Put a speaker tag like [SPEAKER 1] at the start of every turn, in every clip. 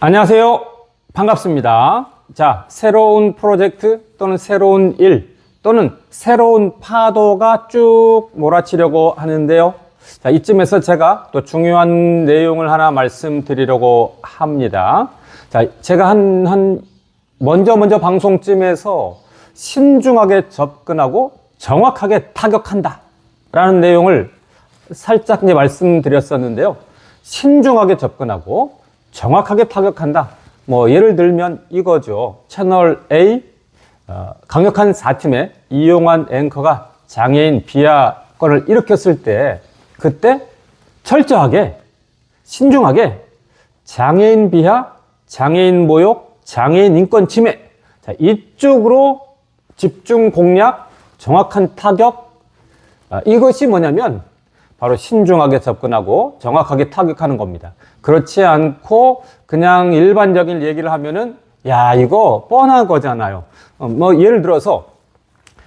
[SPEAKER 1] 안녕하세요. 반갑습니다. 자, 새로운 프로젝트 또는 새로운 일 또는 새로운 파도가 쭉 몰아치려고 하는데요. 자, 이쯤에서 제가 또 중요한 내용을 하나 말씀드리려고 합니다. 자, 제가 한, 한, 먼저 먼저 방송쯤에서 신중하게 접근하고 정확하게 타격한다. 라는 내용을 살짝 이제 말씀드렸었는데요. 신중하게 접근하고 정확하게 타격한다. 뭐 예를 들면 이거죠. 채널 A 어, 강력한 4팀의 이용한 앵커가 장애인 비하 건을 일으켰을 때 그때 철저하게 신중하게 장애인 비하, 장애인 모욕, 장애인 인권 침해 자, 이쪽으로 집중 공략, 정확한 타격 아, 이것이 뭐냐면 바로 신중하게 접근하고 정확하게 타격하는 겁니다. 그렇지 않고 그냥 일반적인 얘기를 하면은 야 이거 뻔한 거잖아요. 어, 뭐 예를 들어서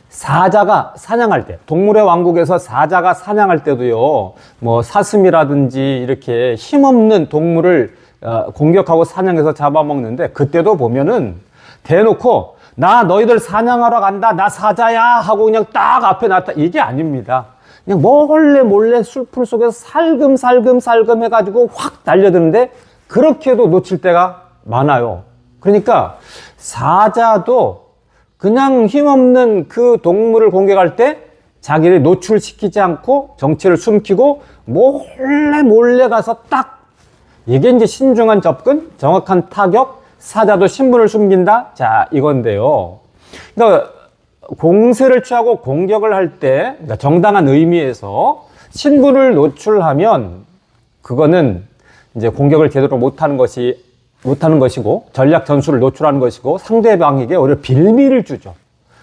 [SPEAKER 1] 사자가 사냥할 때 동물의 왕국에서 사자가 사냥할 때도요 뭐 사슴이라든지 이렇게 힘없는 동물을 어, 공격하고 사냥해서 잡아먹는데 그때도 보면은 대놓고 나 너희들 사냥하러 간다 나 사자야 하고 그냥 딱 앞에 놨다 이게 아닙니다 그냥 몰래 몰래 술풀 속에서 살금살금 살금 해가지고 확 달려드는데 그렇게도 놓칠 때가 많아요 그러니까 사자도 그냥 힘없는 그 동물을 공격할 때 자기를 노출시키지 않고 정체를 숨기고 몰래 몰래 가서 딱 이게 이제 신중한 접근, 정확한 타격, 사자도 신분을 숨긴다. 자, 이건데요. 그러니까 공세를 취하고 공격을 할때 그러니까 정당한 의미에서 신분을 노출하면 그거는 이제 공격을 제대로 못하는 것이 못하는 것이고 전략 전술을 노출하는 것이고 상대방에게 오히려 빌미를 주죠.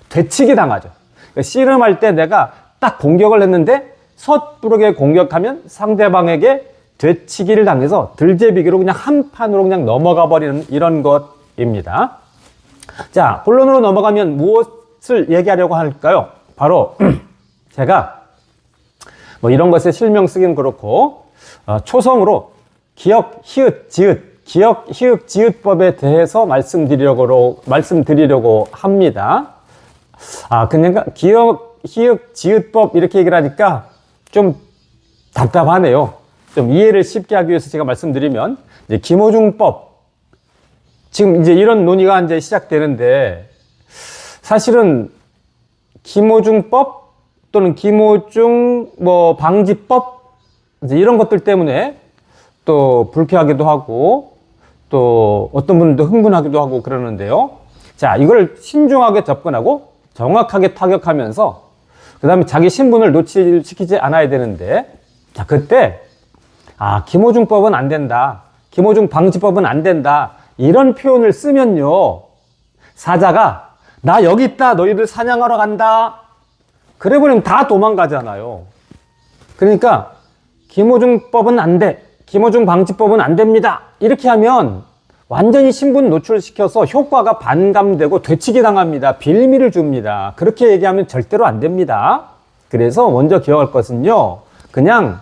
[SPEAKER 1] 되치기 당하죠. 그러니까 씨름할 때 내가 딱 공격을 했는데 섣부르게 공격하면 상대방에게 되치기를 당해서 들제비기로 그냥 한 판으로 그냥 넘어가 버리는 이런 것입니다. 자, 본론으로 넘어가면 무엇 을 얘기하려고 할까요? 바로 제가 뭐 이런 것에 실명 쓰기는 그렇고 어, 초성으로 기억, 히읗, 지읒 기억, 희읍, 지읒법에 대해서 말씀드리려고, 말씀드리려고 합니다. 아, 그러니까 기억, 희읍, 지읒법 이렇게 얘기를 하니까 좀 답답하네요. 좀 이해를 쉽게 하기 위해서 제가 말씀드리면, 이제 김호중법. 지금 이제 이런 논의가 이제 시작되는데, 사실은 김호중법 또는 김호중 뭐 방지법 이런 것들 때문에 또 불쾌하기도 하고 또 어떤 분들도 흥분하기도 하고 그러는데요. 자, 이걸 신중하게 접근하고 정확하게 타격하면서 그 다음에 자기 신분을 노출시키지 않아야 되는데 자, 그때 아, 김호중법은 안 된다. 김호중 방지법은 안 된다. 이런 표현을 쓰면요. 사자가 나 여기 있다. 너희들 사냥하러 간다. 그래 버리면 다 도망가잖아요. 그러니까 김호중법은 안 돼. 김호중 방지법은 안 됩니다. 이렇게 하면 완전히 신분 노출시켜서 효과가 반감되고 되치기 당합니다. 빌미를 줍니다. 그렇게 얘기하면 절대로 안 됩니다. 그래서 먼저 기억할 것은요. 그냥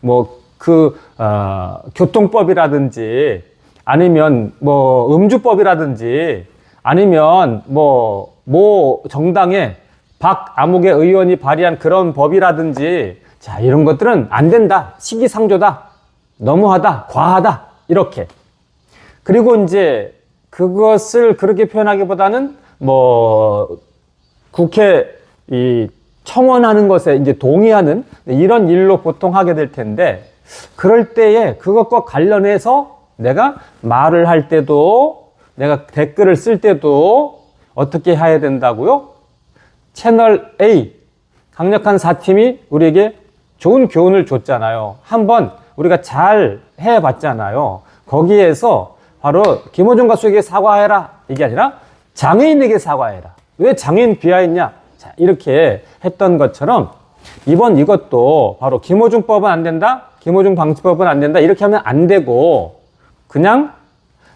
[SPEAKER 1] 뭐그 어, 교통법이라든지 아니면 뭐 음주법이라든지 아니면 뭐 모 정당의 박 아무개 의원이 발의한 그런 법이라든지 자 이런 것들은 안 된다. 시기상조다. 너무하다, 과하다, 이렇게. 그리고 이제 그것을 그렇게 표현하기보다는 뭐 국회 이 청원하는 것에 이제 동의하는 이런 일로 보통 하게 될 텐데 그럴 때에 그것과 관련해서 내가 말을 할 때도 내가 댓글을 쓸 때도 어떻게 해야 된다고요? 채널 A 강력한 사팀이 우리에게 좋은 교훈을 줬잖아요. 한번 우리가 잘 해봤잖아요. 거기에서 바로 김호중 가수에게 사과해라. 이게 아니라 장애인에게 사과해라. 왜 장애인 비하했냐? 자, 이렇게 했던 것처럼 이번 이것도 바로 김호중법은 안 된다. 김호중 방지법은 안 된다. 이렇게 하면 안 되고 그냥 아,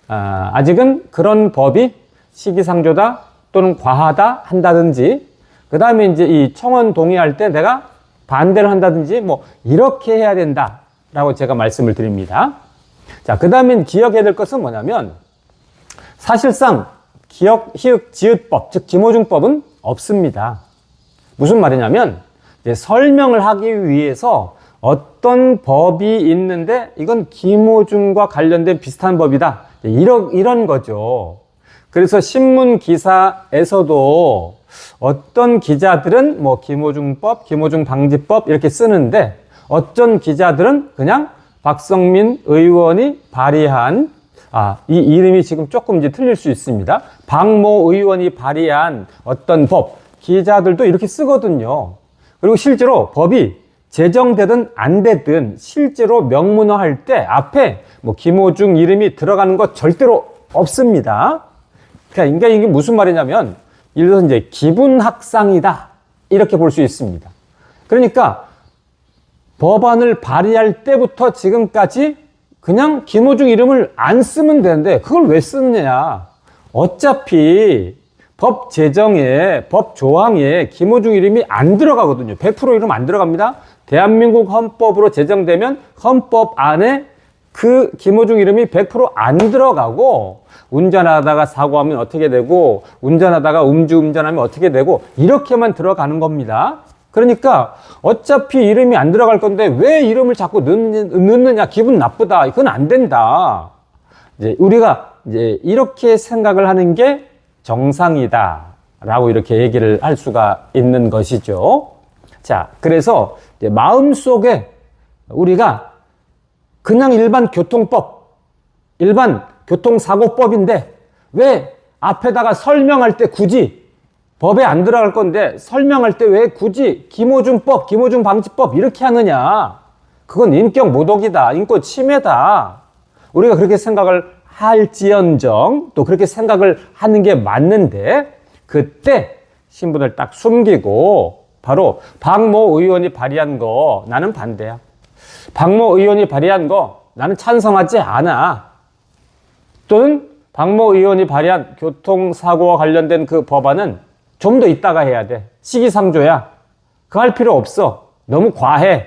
[SPEAKER 1] 아직은 그런 법이 시기상조다 또는 과하다 한다든지 그 다음에 이제 이 청원 동의할 때 내가 반대를 한다든지 뭐 이렇게 해야 된다. 라고 제가 말씀을 드립니다. 자, 그 다음에 기억해야 될 것은 뭐냐면 사실상 기억, 희읍, 지읒법, 즉 기모중법은 없습니다. 무슨 말이냐면 설명을 하기 위해서 어떤 법이 있는데 이건 기모중과 관련된 비슷한 법이다. 이런, 이런 거죠. 그래서 신문 기사에서도 어떤 기자들은 뭐 기모중법, 기모중 방지법 이렇게 쓰는데 어떤 기자들은 그냥 박성민 의원이 발의한 아, 이 이름이 지금 조금 이제 틀릴 수 있습니다. 박모 의원이 발의한 어떤 법, 기자들도 이렇게 쓰거든요. 그리고 실제로 법이 제정되든 안 되든 실제로 명문화할 때 앞에 뭐 김호중 이름이 들어가는 것 절대로 없습니다. 그러니까 이게 무슨 말이냐면 예를 들어서 이제 기분 학상이다 이렇게 볼 수 있습니다. 그러니까 법안을 발의할 때부터 지금까지 그냥 김호중 이름을 안 쓰면 되는데 그걸 왜 쓰느냐? 어차피 법 제정에 법 조항에 김호중 이름이 안 들어가거든요. 100% 이름 안 들어갑니다. 대한민국 헌법으로 제정되면 헌법 안에 그 김호중 이름이 100%안 들어가고 운전하다가 사고하면 어떻게 되고 운전하다가 음주 운전하면 어떻게 되고 이렇게만 들어가는 겁니다. 그러니까 어차피 이름이 안 들어갈 건데 왜 이름을 자꾸 넣느냐 기분 나쁘다 이건 안 된다. 이제 우리가 이제 이렇게 생각을 하는 게 정상이다 라고 이렇게 얘기를 할 수가 있는 것이죠. 자, 그래서 마음 속에 우리가 그냥 일반 교통법, 일반 교통사고법인데 왜 앞에다가 설명할 때 굳이 법에 안 들어갈 건데 설명할 때 왜 굳이 김호중법, 김호중방지법 이렇게 하느냐? 그건 인격 모독이다. 인권 침해다. 우리가 그렇게 생각을 할지언정 또 그렇게 생각을 하는 게 맞는데 그때 신분을 딱 숨기고 바로 박모 의원이 발의한 거 나는 반대야. 박모 의원이 발의한 거 나는 찬성하지 않아. 또는 박모 의원이 발의한 교통사고와 관련된 그 법안은 좀 더 있다가 해야 돼. 시기상조야. 그 할 필요 없어. 너무 과해.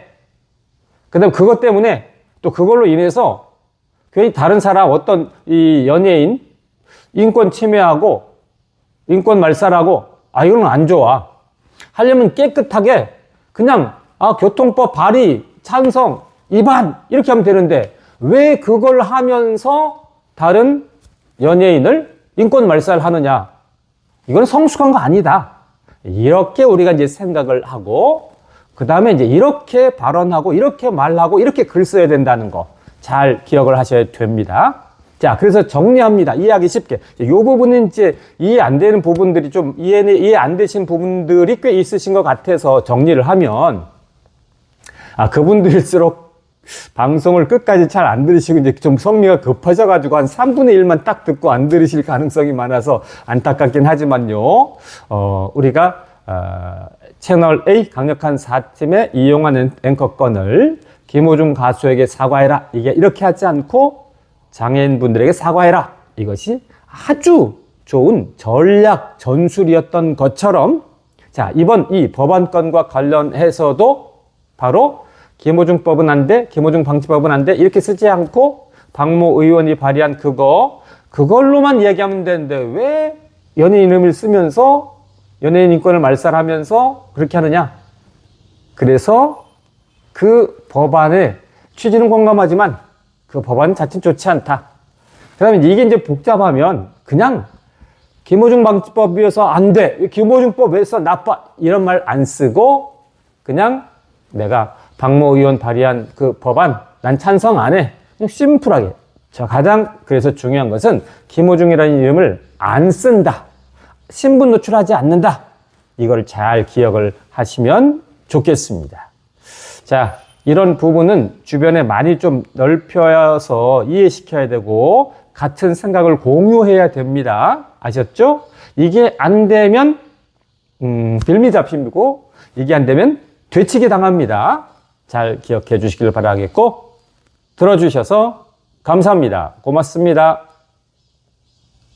[SPEAKER 1] 그 다음 그것 때문에 또 그걸로 인해서 괜히 다른 사람 어떤 이 연예인 인권 침해하고 인권 말살하고 아 이건 안 좋아. 하려면 깨끗하게 그냥 아 교통법 발의 찬성 위반 이렇게 하면 되는데 왜 그걸 하면서 다른 연예인을 인권 말살하느냐? 이건 성숙한 거 아니다. 이렇게 우리가 이제 생각을 하고 그 다음에 이제 이렇게 발언하고 이렇게 말하고 이렇게 글 써야 된다는 거 잘 기억을 하셔야 됩니다. 자, 그래서 정리합니다. 이해하기 쉽게. 이 부분은 이제 이해 안 되는 부분들이 좀 이해, 이해 안 되신 부분들이 꽤 있으신 것 같아서 정리를 하면 아, 그분들일수록 방송을 끝까지 잘 안 들으시고 이제 좀 성미가 급해져가지고 한 3분의 1만 딱 듣고 안 들으실 가능성이 많아서 안타깝긴 하지만요. 어, 우리가 어, 채널 A 강력한 4팀에 이용하는 앵커건을 김호중 가수에게 사과해라. 이게 이렇게 하지 않고 장애인분들에게 사과해라. 이것이 아주 좋은 전략 전술이었던 것처럼 자, 이번 이 법안건과 관련해서도 바로 김호중법은 안 돼, 김호중 방지법은 안 돼, 이렇게 쓰지 않고 박모 의원이 발의한 그거, 그걸로만 얘기하면 되는데 왜 연예인 이름을 쓰면서 연예인 인권을 말살하면서 그렇게 하느냐? 그래서 그 법안의 취지는 공감하지만 그 법안 자체는 좋지 않다. 그 다음에 이게 이제 복잡하면 그냥 김호중 방지법이어서 안 돼. 김호중법에서 나빠. 이런 말 안 쓰고 그냥 내가 박모 의원 발의한 그 법안 난 찬성 안 해. 그냥 심플하게. 저 가장 그래서 중요한 것은 김호중이라는 이름을 안 쓴다. 신분 노출하지 않는다. 이걸 잘 기억을 하시면 좋겠습니다. 자, 이런 부분은 주변에 많이 좀 넓혀서 이해시켜야 되고 같은 생각을 공유해야 됩니다. 아셨죠? 이게 안 되면 음, 빌미 잡히고 이게 안 되면 되치기 당합니다. 잘 기억해 주시길 바라겠고 들어주셔서 감사합니다. 고맙습니다.